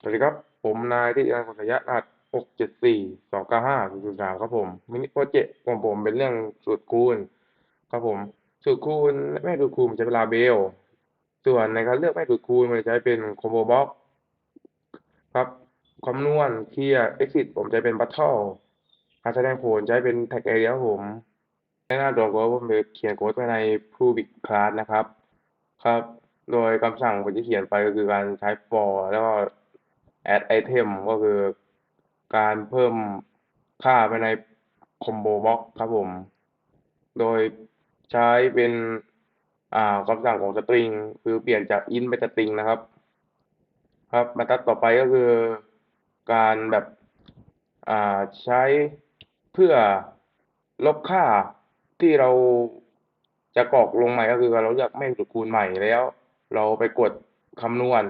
สวัสดีครับ ผมนายที่การขสยะรหัสหกเจ็ดสี่สองเก้าห้าศูนย์สามครับผมมินิโปรเจกต์ของผมเป็นเรื่องสูตรคูณครับผม สูตรคูณและแม่สูตรคูณมันใช้เวลาเบล ส่วนในการเลือกแม่สูตรคูณมันจะใช้เป็นคอมโบบ็อกครับคำนวณเคลียร์เอ็กซิสผมใช้เป็นบัตเทิลการแสดงผลใช้เป็นแท็กเอเรียครับผมในหน้าตัวโค้ผมจะเขียนโค้ดไว้ใน Public Class นะครับ ครับ โดยคำสั่งผมจะเขียนไปก็คือการใช้ for แล้วก็ add item ก็คือการเพิ่มค่าไปใน combo box ครับผม โดยใช้เป็นอ่าคำสั่งของ string คือเปลี่ยนจาก int เป็น string นะครับ ครับบรรทัดต่อไปก็คือการแบบอ่าใช้เพื่อลบค่าที่เราจะกรอกลงใหม่ก็คือเราเลือกแม่งจุดคูณใหม่แล้ว เราไปกดคำนวณ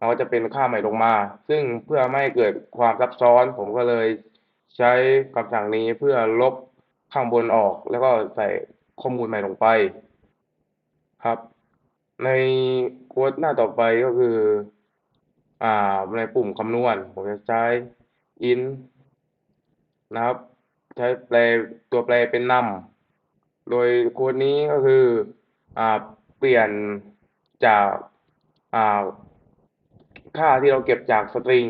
มันก็จะเป็นค่าใหม่ลงมา ซึ่งเพื่อไม่ให้เกิดความซับซ้อน ผมก็เลยใช้คำสั่งนี้เพื่อลบข้างบนออก แล้วก็ใส่ข้อมูลใหม่ลงไป ครับ ในโค้ดหน้าต่อไปก็คือ อ่าในปุ่มคำนวณ ผมจะใช้ in นะครับ ใช้แปลตัวแปรเป็นนำโดยโค้ดนี้ก็คือ อ่า เปลี่ยนจาก อ่า ค่าที่เราเก็บจากสตริง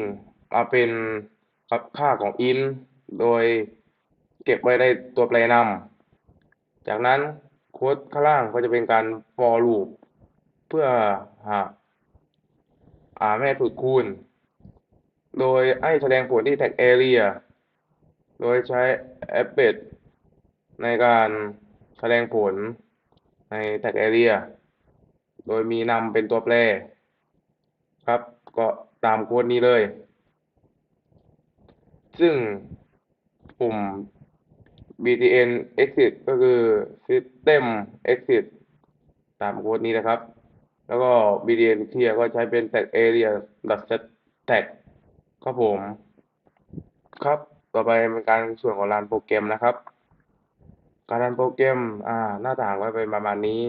มาเป็นค่าของ int โดยเก็บไว้ในตัวแปรนำจากนั้นโค้ดข้างล่างก็จะเป็นการ for loop เพื่อหาอ่าแม่สูตรคูณ โดยให้แสดงผลที่ tag area โดยใช้ a p p e t ในการแสดงผลใน tag area โดยมีนำเป็นตัวแปรครับ ก็ตามโค้ดนี้เลย ซึ่งปุ่ม btn exit ก็คือ system exit ตามโค้ดนี้นะครับ แล้วก็ btn clear ก็ใช้เป็น tag area dot set tag ครับผม ครับ ต่อไปเป็นการส่วนของรันโปรแกรมนะครับ การรันโปรแกรม อ่า หน้าต่างก็เป็นประมาณนี้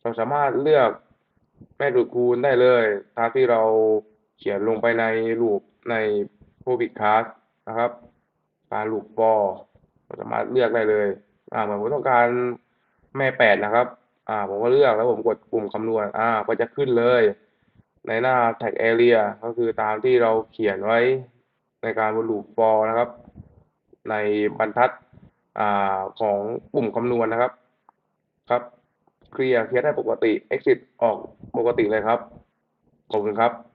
เราสามารถเลือก แม่ดูดคูณได้เลยตามที่เราเขียนลงไปในรูปใน public class นะครับการลูป for เราสามารถเลือกได้เลย อ่าเหมือนผมต้องการแม่แปดนะครับ อ่า ผมก็เลือกแล้วผมกดปุ่มคำนวณ อ่า ก็จะขึ้นเลย ในหน้า tag area ก็คือตามที่เราเขียนไว้ในการบนลูป for นะครับ ในบรรทัด อ่า ของปุ่มคำนวณนะครับ ครับ เคลียร์เคลียร์ได้ปกติ exit ออกปกติเลยครับ ขอบคุณครับ